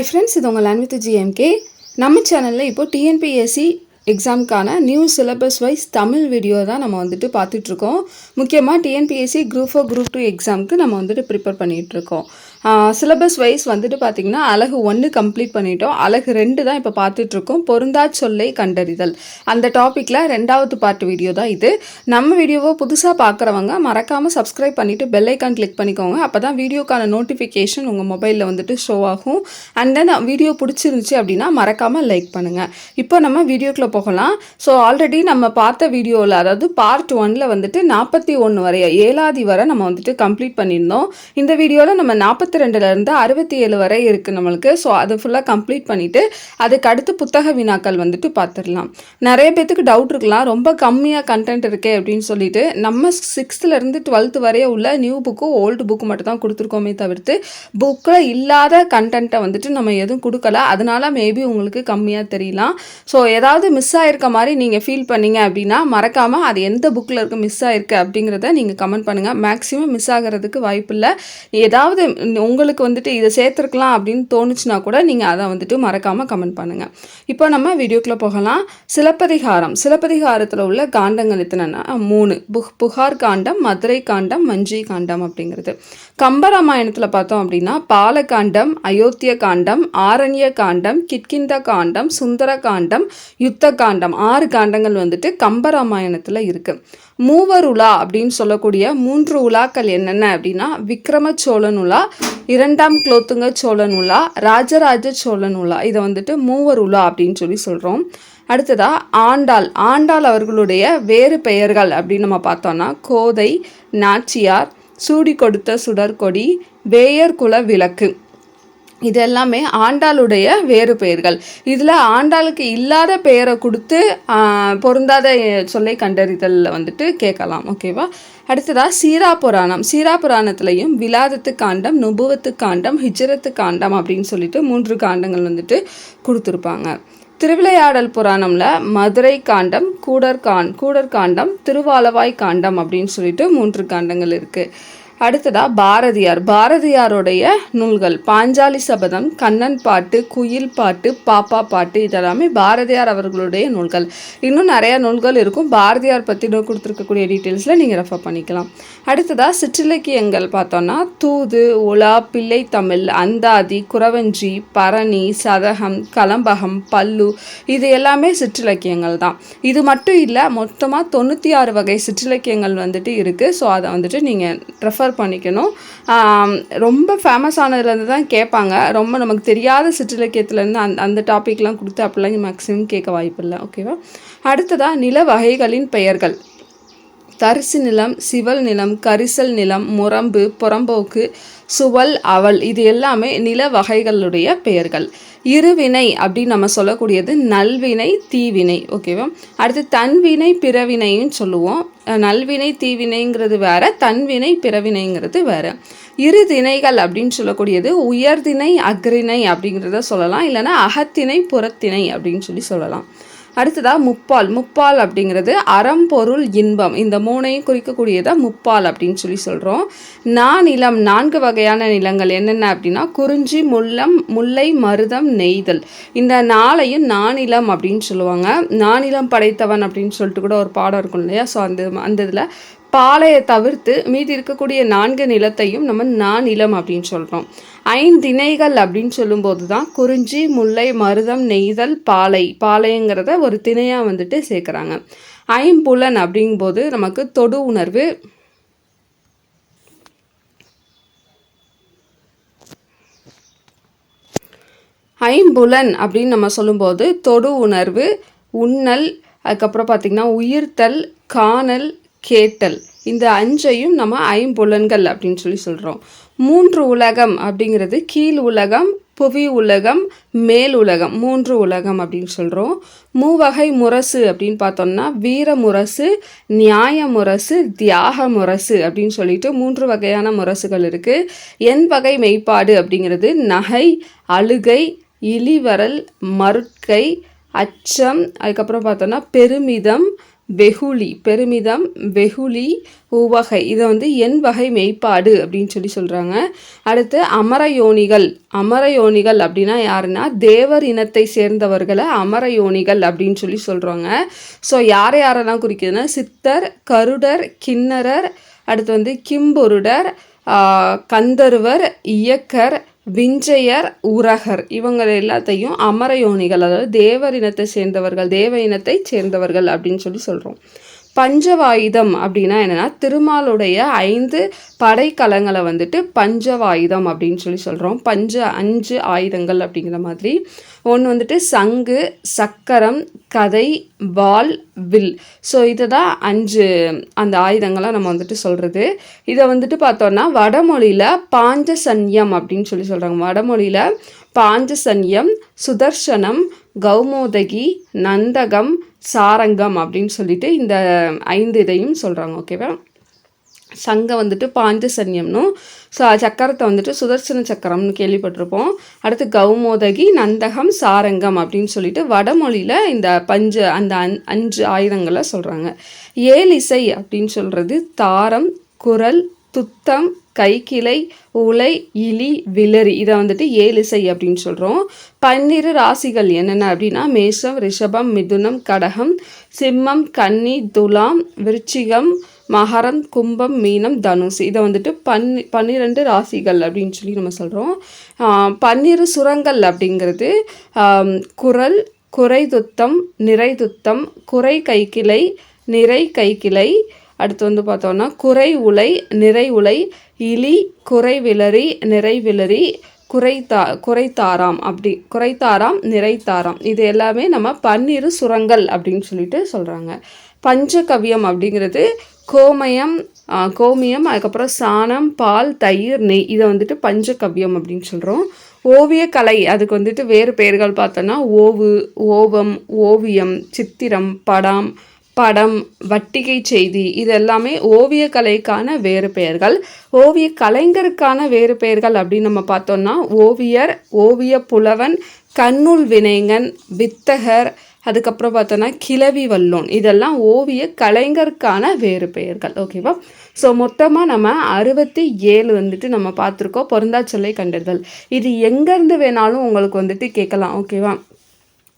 Hi friends இது உங்கள் land with GMK நம்ம சேனலில் இப்போ TNPSC எக்ஸாமுக்கான new syllabus wise Tamil video தான் நம்ம வந்துட்டு பார்த்துட்ருக்கோம் முக்கியமாக TNPSC group four group two எக்ஸாமுக்கு நம்ம வந்துட்டு ப்ரிப்பேர் பண்ணிகிட்ருக்கோம் சிலபஸ் வைஸ் வந்துட்டு பார்த்திங்கன்னா அழகு ஒன்று கம்ப்ளீட் பண்ணிட்டோம். அழகு ரெண்டு தான் இப்போ பார்த்துட்ருக்கோம் பொருந்தா சொல்லை கண்டறிதல். அந்த டாப்பிக்கில் ரெண்டாவது பார்ட் வீடியோ தான் இது. நம்ம வீடியோவை புதுசாக பார்க்குறவங்க மறக்காமல் சப்ஸ்கிரைப் பண்ணிவிட்டு பெல்லைக்கான் கிளிக் பண்ணிக்கோங்க. அப்போ தான் வீடியோக்கான நோட்டிஃபிகேஷன் உங்கள் மொபைலில் வந்துட்டு ஷோ ஆகும். அண்ட் தென் வீடியோ பிடிச்சிருந்துச்சி அப்படின்னா மறக்காமல் லைக் பண்ணுங்கள் இப்போ நம்ம வீடியோக்குள்ளே போகலாம். ஸோ ஆல்ரெடி நம்ம பார்த்த வீடியோவில் அதாவது பார்ட் ஒனில் வந்துட்டு நாற்பத்தி ஒன்று வரைய ஏழாதி வரை நம்ம வந்துட்டு கம்ப்ளீட் பண்ணியிருந்தோம். இந்த வீடியோவில் நம்ம நாற்பத்தி ரெண்டுலேருந்து அறுபத்தி ஏழு வரை இருக்குது நம்மளுக்கு. ஸோ அது ஃபுல்லாக கம்ப்ளீட் பண்ணிவிட்டு அதுக்கு அடுத்து புத்தக வினாக்கள் வந்துட்டு பார்த்துடலாம் நிறைய பேத்துக்கு டவுட் இருக்கலாம். ரொம்ப கம்மியாக கண்டென்ட் இருக்கே அப்படின்னு சொல்லிட்டு நம்ம சிக்ஸ்த்துலேருந்து டுவெல்த்து வரைய உள்ள நியூ புக்கும் ஓல்டு புக்கு மட்டும் தான் கொடுத்துருக்கோமே தவிர்த்து புக்கில் இல்லாத கண்டென்ட்டை வந்துட்டு நம்ம எதுவும் கொடுக்கல. அதனால மேபி உங்களுக்கு கம்மியாக தெரியலாம். ஸோ ஏதாவது மிஸ் ஆகிருக்க மாதிரி நீங்கள் ஃபீல் பண்ணீங்க அப்படின்னா மறக்காமல் அது எந்த புக்கில் இருக்க மிஸ் ஆகிருக்கு அப்படிங்கிறத நீங்கள் கமெண்ட் பண்ணுங்கள் மேக்ஸிமம் மிஸ் ஆகிறதுக்கு வாய்ப்பு இல்லை. ஏதாவது உங்களுக்கு வந்துட்டு இதை சேர்த்துருக்கலாம் அப்படின்னு தோணுச்சுன்னா கூட நீங்கள் அதை வந்துட்டு மறக்காமல் கமெண்ட் பண்ணுங்கள் இப்போ நம்ம வீடியோக்குள்ளே போகலாம். சிலப்பதிகாரம். சிலப்பதிகாரத்தில் உள்ள காண்டங்கள் எத்தனைன்னா மூணு. புக் புகார் காண்டம் மதுரை காண்டம் மஞ்சி காண்டம் அப்படிங்கிறது. கம்பராமாயணத்தில் பார்த்தோம் அப்படின்னா பாலகாண்டம் அயோத்திய காண்டம் ஆரண்ய காண்டம் கிட்கிந்த காண்டம் சுந்தர காண்டம் யுத்த காண்டம். ஆறு காண்டங்கள் வந்துட்டு கம்பராமாயணத்தில் இருக்குது மூவர் உலா அப்படின்னு சொல்லக்கூடிய மூன்று உலாக்கள் என்னென்ன அப்படின்னா விக்ரம சோழன் உலா இரண்டாம் குலோத்துங்க சோழன் உலா ராஜராஜ சோழன் உலா இதை வந்துட்டு மூவர் உலா அப்படின்னு சொல்லி சொல்கிறோம் அடுத்ததா ஆண்டாள். ஆண்டாள் அவர்களுடைய வேறு பெயர்கள் அப்படின்னு நம்ம பார்த்தோன்னா கோதை நாச்சியார் சூடி கொடுத்த சுடற்கொடி வேயர் குல விளக்கு. இது எல்லாமே ஆண்டாளுடைய வேறு பெயர்கள். இதில் ஆண்டாளுக்கு இல்லாத பெயரை கொடுத்து பொருந்தாத சொல்லை கண்டறிதலில் வந்துட்டு கேட்கலாம். ஓகேவா அடுத்ததாக சீரா புராணம். சீரா புராணத்துலையும் விலாதத்து காண்டம் நுபுவத்து காண்டம் ஹிஜரத்து காண்டம் அப்படின்னு சொல்லிட்டு மூன்று காண்டங்கள் வந்துட்டு கொடுத்துருப்பாங்க. திருவிளையாடல் புராணமில் மதுரை காண்டம் கூடர் கான் கூடர் காண்டம் திருவாலவாய் காண்டம் அப்படின்னு சொல்லிட்டு மூன்று காண்டங்கள் இருக்குது அடுத்ததாக பாரதியார். பாரதியாருடைய நூல்கள் பாஞ்சாலி சபதம் கண்ணன் பாட்டு குயில் பாட்டு பாப்பா பாட்டு இதெல்லாமே பாரதியார் அவர்களுடைய நூல்கள். இன்னும் நிறையா நூல்கள் இருக்கும். பாரதியார் பற்றி கொடுத்துருக்கக்கூடிய டீட்டெயில்ஸில் நீங்கள் ரெஃபர் பண்ணிக்கலாம். அடுத்ததாக சிற்றிலக்கியங்கள் பார்த்தோன்னா தூது உலா பிள்ளை தமிழ் அந்தாதி குறவஞ்சி பரணி சதகம் கலம்பகம் பல்லு இது எல்லாமே சிற்றிலக்கியங்கள் தான். இது மட்டும் இல்லை மொத்தமாக தொண்ணூற்றி ஆறு வகை சிற்றிலக்கியங்கள் வந்துட்டு இருக்குது ஸோ அதை வந்துட்டு நீங்கள் ரெஃபர் ரெஃபர் பண்ணிக்கணும். ரொம்ப ஃபேமஸ் ஆனதுலேருந்து தான் கேட்பாங்க. ரொம்ப நமக்கு தெரியாத சிற்றிலக்கியத்துலேருந்து அந்த அந்த டாப்பிக்லாம் கொடுத்து அப்படிலாம் மேக்ஸிமம் கேட்க வாய்ப்பு இல்லை ஓகேவா அடுத்ததாக நில வகைகளின் பெயர்கள். தரிசு நிலம் சிவல் நிலம் கரிசல் நிலம் முரம்பு புறம்போக்கு சுவல் அவல் இது எல்லாமே நில வகைகளுடைய பெயர்கள். இருவினை அப்படின்னு நம்ம சொல்லக்கூடியது நல்வினை தீவினை ஓகேவா அடுத்து தன்வினை பிறவினைன்னு சொல்லுவோம். நல்வினை தீவினைங்கிறது வேற தன்வினை பிறவினைங்கிறது வேற. இரு திணைகள் அப்படின்னு சொல்லக்கூடியது உயர்திணை அக்ரிணை அப்படிங்கிறத சொல்லலாம். இல்லைன்னா அகத்திணை புறத்திணை அப்படின்னு சொல்லி சொல்லலாம். அடுத்ததாக முப்பால். முப்பால் அப்படிங்கிறது அறம்பொருள் இன்பம். இந்த மூணையும் குறிக்கக்கூடியதை முப்பால் அப்படின்னு சொல்லி சொல்கிறோம் நாநிலம் நான்கு வகையான நிலங்கள் என்னென்ன அப்படின்னா குறிஞ்சி முல்லம் முல்லை மருதம் நெய்தல். இந்த நாளையும் நானிலம் அப்படின்னு சொல்லுவாங்க. நானிலம் படைத்தவன் அப்படின்னு சொல்லிட்டு கூட ஒரு பாடம் இருக்கும் இல்லையா? ஸோ அந்த அந்த இதில் பாலையை தவிர்த்து மீதி இருக்கக்கூடிய நான்கு நிலத்தையும் நம்ம நானிலம் அப்படின்னு சொல்கிறோம் ஐந்திணைகள் அப்படின்னு சொல்லும்போது தான் குறிஞ்சி முல்லை மருதம் நெய்தல் பாலை பாலைங்கிறத ஒரு திணையாக வந்துட்டு சேர்க்குறாங்க. ஐம்புலன் அப்படிங்கும்போது நமக்கு தொடு உணர்வு ஐம்புலன் அப்படின்னு நம்ம சொல்லும்போது தொடு உணர்வு உண்ணல் அதுக்கப்புறம் பார்த்திங்கன்னா உயிர்த்தல் காணல் கேட்டல். இந்த அஞ்சையும் நம்ம ஐம்புலன்கள் அப்படின்னு சொல்லி சொல்கிறோம் மூன்று உலகம் அப்படிங்கிறது கீழ் உலகம் புவி உலகம் மேல் உலகம். மூன்று உலகம் அப்படின்னு சொல்கிறோம் மூவகை முரசு அப்படின்னு பார்த்தோம்னா வீர முரசு நியாய முரசு தியாக முரசு அப்படின்னு சொல்லிட்டு மூன்று வகையான முரசுகள் இருக்குது என் வகை மெய்ப்பாடு அப்படிங்கிறது நகை அழுகை இழிவரல் மறுக்கை அச்சம் அதுக்கப்புறம் பார்த்தோன்னா பெருமிதம் வெகுளி பெருமிதம் வெகுளி உவகை. இதை வந்து என் வகை மெய்ப்பாடு அப்படின்னு சொல்லி சொல்கிறாங்க அடுத்து அமரயோனிகள். அமரயோனிகள் அப்படின்னா யாருன்னா தேவர் இனத்தை சேர்ந்தவர்களை அமரயோனிகள் அப்படின்னு சொல்லி சொல்கிறாங்க ஸோ யார் யாரெல்லாம் குறிக்குதுன்னா சித்தர் கருடர் கிண்ணரர் அடுத்து வந்து கிம்பொருடர் கந்தருவர் இயக்கர் விஞ்சையர் உரகர். இவங்க எல்லாத்தையும் அமரயோனிகள் அதாவது தேவர் இனத்தை சேர்ந்தவர்கள் தேவ இனத்தை சேர்ந்தவர்கள் அப்படின்னு சொல்லி சொல்கிறோம் பஞ்சவாயுதம் அப்படின்னா என்னென்னா திருமாலுடைய ஐந்து படைக்கலங்களை வந்துட்டு பஞ்சவாயுதம் அப்படின்னு சொல்லி சொல்கிறோம் பஞ்ச அஞ்சு ஆயுதங்கள் அப்படிங்கிற மாதிரி. ஒன்று வந்துட்டு சங்கு சக்கரம் கதை வால் வில். ஸோ இதை தான் அஞ்சு அந்த ஆயுதங்களாக நம்ம வந்துட்டு சொல்கிறது இதை வந்துட்டு பார்த்தோன்னா வடமொழியில் பாஞ்சசன்யம் அப்படின்னு சொல்லி சொல்கிறாங்க வடமொழியில் பாஞ்சசன்யம் சுதர்சனம் கௌமோதகி நந்தகம் சாரங்கம் அப்படின்னு சொல்லிட்டு இந்த ஐந்து இதையும் சொல்கிறாங்க ஓகேவா சங்கம் வந்துட்டு பாஞ்சசன்யம்னும் ஸோ சக்கரத்தை வந்துட்டு சுதர்சன சக்கரம்னு கேள்விப்பட்டிருப்போம். அடுத்து கௌமோதகி நந்தகம் சாரங்கம் அப்படின்னு சொல்லிட்டு வடமொழியில் இந்த பஞ்சு அந்த அன் அஞ்சு ஆயுதங்களை சொல்கிறாங்க ஏலிசை அப்படின்னு சொல்கிறது தாரம் குரல் துத்தம் கைக்கிளை உலை இலி விலரி இதை வந்துட்டு ஏலிசை அப்படின்னு சொல்கிறோம் பன்னிரு ராசிகள் என்னென்ன அப்படின்னா மேஷம் ரிஷபம் மிதுனம் கடகம் சிம்மம் கன்னி துலாம் விருச்சிகம் மகரம் கும்பம் மீனம் தனுசு. இதை வந்துட்டு பன்னி பன்னிரெண்டு ராசிகள் அப்படின்னு சொல்லி நம்ம சொல்கிறோம் பன்னிரு சுரங்கள் அப்படிங்கிறது குரல் குறைதுத்தம் நிறைதுத்தம் குறை கைக்கிளை நிறை கைக்கிளை அடுத்து வந்து பார்த்தோன்னா குறை உலை நிறை உலை இலி குறை விளரி நிறை விளரி குறைத்தா குறைத்தாராம் அப்படி குறைத்தாராம் நிறைத்தாராம் இது எல்லாமே நம்ம பன்னிரு சுரங்கள் அப்படின்னு சொல்லிட்டு சொல்கிறாங்க பஞ்சகவியம் அப்படிங்கிறது கோமயம் கோமியம் அதுக்கப்புறம் சாணம் பால் தயிர் நெய் இதை வந்துட்டு பஞ்சகவ்யம் அப்படின்னு சொல்கிறோம் ஓவியக்கலை அதுக்கு வந்துட்டு வேறு பெயர்கள் பார்த்தோன்னா ஓவு ஓவம் ஓவியம் சித்திரம் படம் படம் வட்டிகை செய்தி இது எல்லாமே ஓவியக்கலைக்கான வேறு பெயர்கள். ஓவிய கலைஞருக்கான வேறு பெயர்கள் அப்படின்னு நம்ம பார்த்தோம்னா ஓவியர் ஓவிய புலவன் கண்ணூல் வினைங்கன் வித்தகர் அதுக்கப்புறம் பார்த்தோன்னா கிளவி வல்லோன். இதெல்லாம் ஓவிய கலைஞருக்கான வேறு பெயர்கள் ஓகேவா? ஸோ மொத்தமாக நம்ம அறுபத்தி ஏழு வந்துட்டு நம்ம பார்த்துருக்கோம். பொருந்தாச்சொல்லை கண்டறிதல். இது எங்கேருந்து வேணாலும் உங்களுக்கு வந்துட்டு கேட்கலாம் ஓகேவா?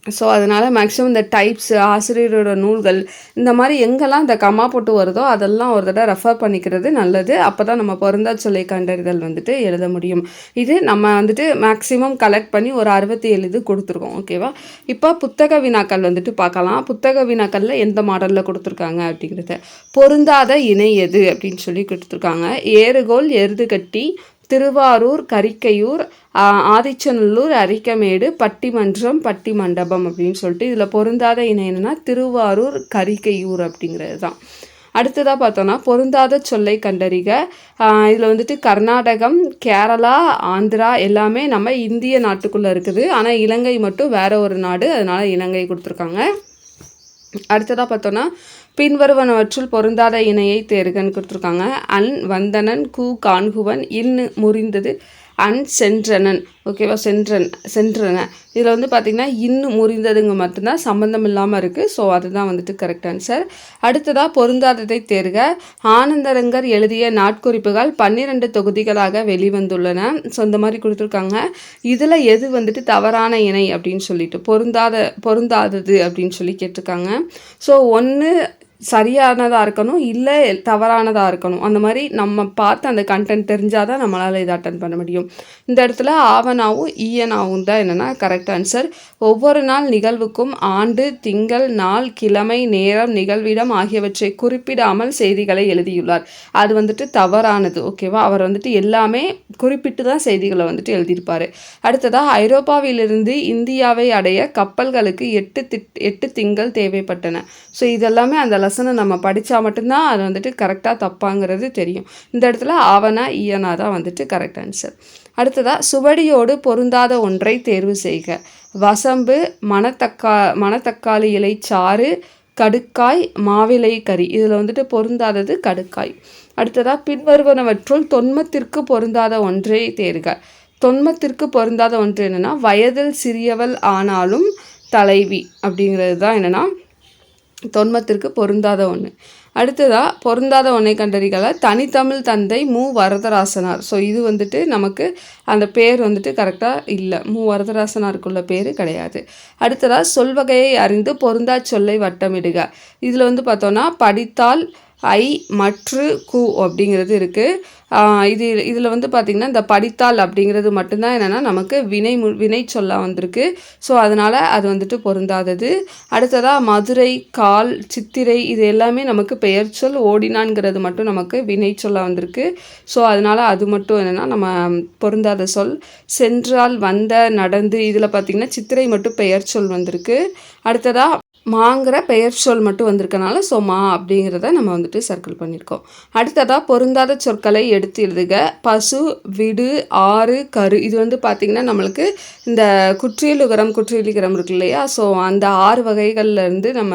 ஸோ அதனால் மேக்ஸிமம் இந்த டைப்ஸு ஆசிரியரோட நூல்கள் இந்த மாதிரி எங்கெல்லாம் இந்த கம்மா போட்டு வருதோ அதெல்லாம் ஒரு தடவை ரெஃபர் பண்ணிக்கிறது நல்லது. அப்போ தான் நம்ம பொருந்தா சொல்லை கண்டறிதல் வந்துட்டு எழுத முடியும். இது நம்ம வந்துட்டு மேக்ஸிமம் கலெக்ட் பண்ணி ஒரு அறுபத்தி ஏழு இது கொடுத்துருக்கோம் ஓகேவா இப்போ புத்தக வினாக்கள் வந்துட்டு பார்க்கலாம். புத்தக வினாக்களில் எந்த மாடலில் கொடுத்துருக்காங்க அப்படிங்கிறத. பொருந்தாத இணை எது அப்படின்னு சொல்லி கொடுத்துருக்காங்க. ஏறுகோல் எருது கட்டி திருவாரூர் கரிக்கையூர் ஆதிச்சநல்லூர் அரிக்கமேடு பட்டிமன்றம் பட்டி மண்டபம் அப்படின்னு சொல்லிட்டு இதில் பொருந்தாத இணை என்னென்னா திருவாரூர் கரிக்கையூர் அப்படிங்கிறது தான் அடுத்ததாக பார்த்தோன்னா பொருந்தாத சொல்லை கண்டறிக. இதில் வந்துட்டு கர்நாடகம் கேரளா ஆந்திரா எல்லாமே நம்ம இந்திய நாட்டுக்குள்ளே இருக்குது. ஆனால் இலங்கை மட்டும் வேற ஒரு நாடு அதனால் இலங்கை கொடுத்துருக்காங்க. அடுத்ததாக பார்த்தோன்னா பின்வருவனவற்றுள் பொருந்தாத இணையை தேர்கன்னு கொடுத்துருக்காங்க. அன் வந்தனன் கூ காண்குவன் இன்னு முறிந்தது அன் சென்றனன். ஓகேவா? சென்றன் சென்றன. இதில் வந்து பார்த்திங்கன்னா இன்னும் முறிந்ததுங்க மட்டும்தான் சம்மந்தம் இல்லாமல் இருக்குது ஸோ அதுதான் வந்துட்டு கரெக்ட் ஆன்சர் அடுத்ததாக பொருந்தாததை தேர்க. ஆனந்தரங்கர் எழுதிய நாட்குறிப்புகள் பன்னிரெண்டு தொகுதிகளாக வெளிவந்துள்ளன. ஸோ இந்த மாதிரி கொடுத்துருக்காங்க. இதில் எது வந்துட்டு தவறான இணை அப்படின்னு சொல்லிட்டு பொருந்தாத பொருந்தாதது அப்படின்னு சொல்லி கேட்டிருக்காங்க. ஸோ ஒன்று சரியானதாக இருக்கணும் இல்லை தவறானதாக இருக்கணும். அந்த மாதிரி நம்ம பார்த்து அந்த கண்டென்ட் தெரிஞ்சால் தான் நம்மளால் இதை அட்டன் பண்ண முடியும். இந்த இடத்துல ஆவனாவும் ஈயனாவும் தான் என்னென்னா கரெக்ட் ஆன்சர் ஒவ்வொரு நாள் நிகழ்வுக்கும் ஆண்டு திங்கள் நாள் கிழமை நேரம் நிகழ்விடம் ஆகியவற்றை குறிப்பிடாமல் செய்திகளை எழுதியுள்ளார். அது வந்துட்டு தவறானது ஓகேவா அவர் வந்துட்டு எல்லாமே குறிப்பிட்டு தான் செய்திகளை வந்துட்டு எழுதியிருப்பார். அடுத்ததாக ஐரோப்பாவிலிருந்து இந்தியாவை அடைய கப்பல்களுக்கு எட்டு திட் எட்டு திங்கள் தேவைப்பட்டன. ஸோ இதெல்லாமே அந்த லெசனை நம்ம படித்தா மட்டும்தான் அது வந்துட்டு கரெக்டாக தப்பாங்கிறது தெரியும். இந்த இடத்துல ஆவனா ஈயனா தான் வந்துட்டு கரெக்ட் ஆன்சர் அடுத்ததாக சுவடியோடு பொருந்தாத ஒன்றை தேர்வு செய்க. வசம்பு மணத்தக்கா மணத்தக்காளி இலை சாறு கடுக்காய் மாவிலை கறி. இதில் வந்துட்டு பொருந்தாதது கடுக்காய். அடுத்ததாக பின்வருவனவற்றுள் தொன்மத்திற்கு பொருந்தாத ஒன்றை தேர்க. தொன்மத்திற்கு பொருந்தாத ஒன்று என்னென்னா வயதில் சிறியவள் ஆனாலும் தலைவி அப்படிங்கிறது தான் என்னென்னா தொன்மத்திற்கு பொருந்தாத ஒன்று அடுத்ததாக பொருந்தாத ஒன்றை கண்டறிகளை தனித்தமிழ் தந்தை மு. வரதராசனார். ஸோ இது வந்துட்டு நமக்கு அந்த பேர் வந்துட்டு கரெக்டாக இல்லை. மு. வரதராசனாருக்குள்ள பேர் கிடையாது. அடுத்ததாக சொல்வகையை அறிந்து பொருந்தா சொல்லை வட்டமிடுக. இதில் வந்து பார்த்தோன்னா படித்தால் ஐ மற்று கு அப்படிங்கிறது இருக்குது இது இதில் வந்து பார்த்திங்கன்னா இந்த படித்தால் அப்படிங்கிறது மட்டும்தான் என்னென்னா நமக்கு வினை மு வினை சொல்லாக வந்திருக்கு. ஸோ அதனால் அது வந்துட்டு பொருந்தாதது. அடுத்ததாக மதுரை கால் சித்திரை இது எல்லாமே நமக்கு பெயர் சொல் ஓடினான்ங்கிறது மட்டும் நமக்கு வினை சொல்லாக வந்திருக்கு. ஸோ அதனால் அது மட்டும் என்னென்னா நம்ம பொருந்தாத சொல். சென்றால் வந்த நடந்து இதில் பார்த்திங்கன்னா சித்திரை மட்டும் பெயர் சொல் வந்திருக்கு. அடுத்ததாக மாங்கிற பெயர் சொல் மட்டும் வந்திருக்கனால ஸோ மா அப்படிங்கிறத நம்ம வந்துட்டு சர்க்கிள் பண்ணியிருக்கோம் அடுத்ததாக பொருந்தாத சொற்களை எடுத்து எழுதுக. பசு விடு ஆறு கரு. இது வந்து பார்த்திங்கன்னா நம்மளுக்கு இந்த குற்றியலுகரம் குற்றியலிகரம் இருக்கு இல்லையா? ஸோ அந்த ஆறு வகைகள்லேருந்து நம்ம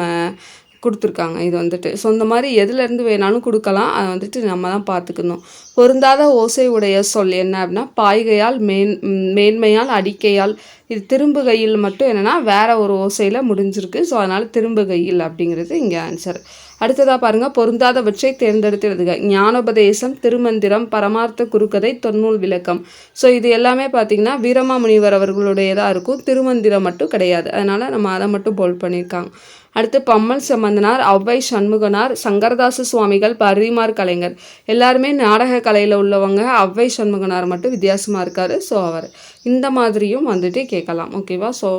கொடுத்துருக்காங்க இது வந்துட்டு. ஸோ இந்த மாதிரி எதுலேருந்து வேணாலும் கொடுக்கலாம். அதை வந்துட்டு நம்ம தான் பார்த்துக்கணும். பொருந்தாத ஓசை உடைய சொல் என்ன அப்படின்னா பாய்கையால் மேன் மேன்மையால் அடிக்கையால். இது திரும்புகையில் மட்டும் என்னென்னா வேற ஒரு ஓசையில் முடிஞ்சிருக்கு. ஸோ அதனால் திரும்புகையில் அப்படிங்கிறது இங்கே ஆன்சர் அடுத்ததாக பாருங்கள் பொருந்தாதவற்றை தேர்ந்தெடுத்துடுதுங்க ஞானோபதேசம் திருமந்திரம் பரமார்த்த குறுக்கதை தொன்னூல் விளக்கம். ஸோ இது எல்லாமே பார்த்திங்கன்னா வீரமாமுனிவர் அவர்களுடையதாக இருக்கும். திருமந்திரம் மட்டும் கிடையாது. அதனால் நம்ம அதை மட்டும் போல் பண்ணியிருக்காங்க. அடுத்து பம்மல் சம்பந்தனார் ஔவை சண்முகனார் சங்கரதாச சுவாமிகள் பரிமார் கலைஞர். எல்லாருமே நாடக கலையில் உள்ளவங்க ஔவை சண்முகனார் மட்டும் வித்தியாசமாக இருக்கார். ஸோ அவர் இந்த மாதிரியும் வந்துட்டு கேட்கலாம். ஓகேவா ஸோ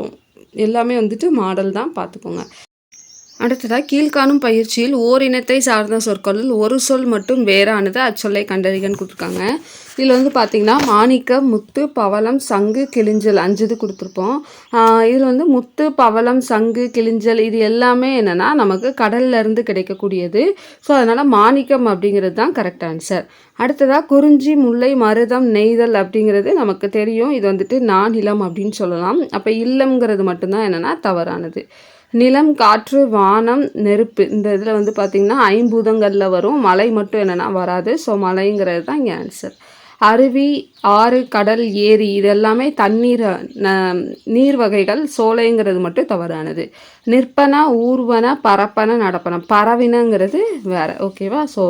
எல்லாமே வந்துட்டு மாடல் தான். பார்த்துக்கோங்க. அடுத்ததாக கீழ்காணும் பயிற்சியில் ஓரினத்தை சார்ந்த சொற்களில் ஒரு சொல் மட்டும் வேறானது அச்சொல்லை கண்டறிகன்னு கொடுத்துருக்காங்க. இதில் வந்து பார்த்திங்கன்னா மாணிக்கம் முத்து பவளம் சங்கு கிழிஞ்சல் அஞ்சு இது கொடுத்துருப்போம் இதில் வந்து முத்து பவளம் சங்கு கிழிஞ்சல் இது எல்லாமே என்னென்னா நமக்கு கடல்லேருந்து கிடைக்கக்கூடியது. ஸோ அதனால் மாணிக்கம் அப்படிங்கிறது தான் கரெக்ட் ஆன்சர் அடுத்ததாக குறிஞ்சி முல்லை மருதம் நெய்தல் அப்படிங்கிறது நமக்கு தெரியும். இது வந்துட்டு நானிலம் அப்படின்னு சொல்லலாம். அப்போ இல்லம்ங்கிறது மட்டும்தான் என்னென்னா தவறானது. நிலம் காற்று வானம் நெருப்பு. இந்த இதில் வந்து பார்த்திங்கன்னா ஐம்பூதங்களில் வரும். மலை மட்டும் என்னென்னா வராது. ஸோ மலைங்கிறது தான் இங்கே ஆன்சர் அருவி ஆறு கடல் ஏரி இது எல்லாமே தண்ணீர் நீர் வகைகள் சோலைங்கிறது மட்டும் தவறானது. நிற்பன ஊர்வன பரப்பன நடப்பன. பறவினங்கிறது வேறு. ஓகேவா ஸோ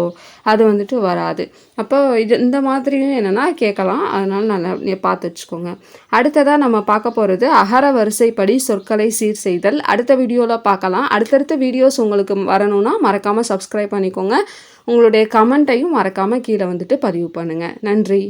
அது வந்துட்டு வராது. அப்போ இது இந்த மாதிரியும் என்னென்னா கேட்கலாம். அதனால் நல்லா பார்த்து வச்சுக்கோங்க. அடுத்ததாக நம்ம பார்க்க போகிறது அகர வரிசைப்படி சொற்களை சீர் செய்தல். அடுத்த வீடியோவில் பார்க்கலாம். அடுத்தடுத்த வீடியோஸ் உங்களுக்கு வரணும்னா மறக்காமல் சப்ஸ்கிரைப் பண்ணிக்கோங்க. உங்களுடைய கமெண்ட்டையும் மறக்காமல் கீழே வந்துட்டு பதிவு பண்ணுங்கள் நன்றி.